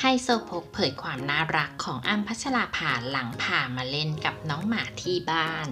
ไฮโซโพกเผยความน่ารักของอ้ำพัชราภาหลังพามาเล่นกับน้องหมาที่บ้าน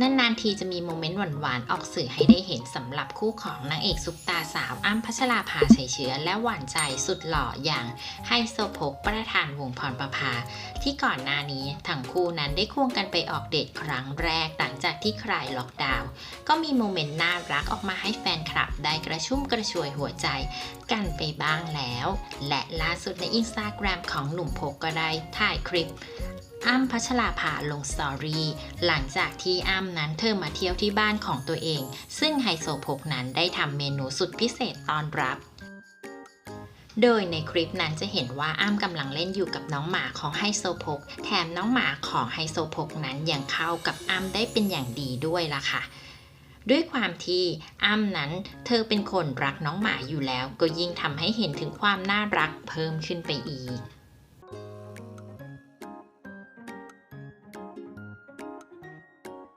นานๆทีจะมีโมเมนต์หวานๆ ออกสื่อให้ได้เห็นสำหรับคู่ของนางเอกซุปตาสาวอ้ำพัชราภาชัยเชื้อ และหวานใจสุดหล่ออย่างไฮโซโพกประธานวงพรประภา ที่ก่อนหน้านี้ทั้งคู่นั้นได้ควงกันไปออกเดทครั้งแรกหลังจากที่คลายล็อกดาวน์ก็มีโมเมนต์น่ารักออกมาให้แฟนคลับ ได้กระชุ่มกระชวยหัวใจกันไปบ้างแล้ว และล่าสุดในอินสตาแกรมของหนุ่มพกก็ได้ถ่ายคลิป อ้ำพัชราภาลงสตอรี่หลังจากที่อ้ำนั้นเธอมาเที่ยวที่บ้านของตัวเอง ซึ่งไฮโซโพกนั้นได้ทำเมนูสุดพิเศษตอนรับโดยในคลิปนั้นจะเห็นว่าอ้ำกำลังเล่นอยู่กับน้องหมาของไฮโซโพกแถมน้องหมาของไฮโซโพกนั้นยังเข้ากับอ้ำได้เป็นอย่างดีด้วยล่ะค่ะ ด้วยความที่อ้ำนั้นเธอเป็นคนรักน้องหมาอยู่แล้ว ก็ยิ่งทำให้เห็นถึงความน่ารักเพิ่มขึ้นไปอีก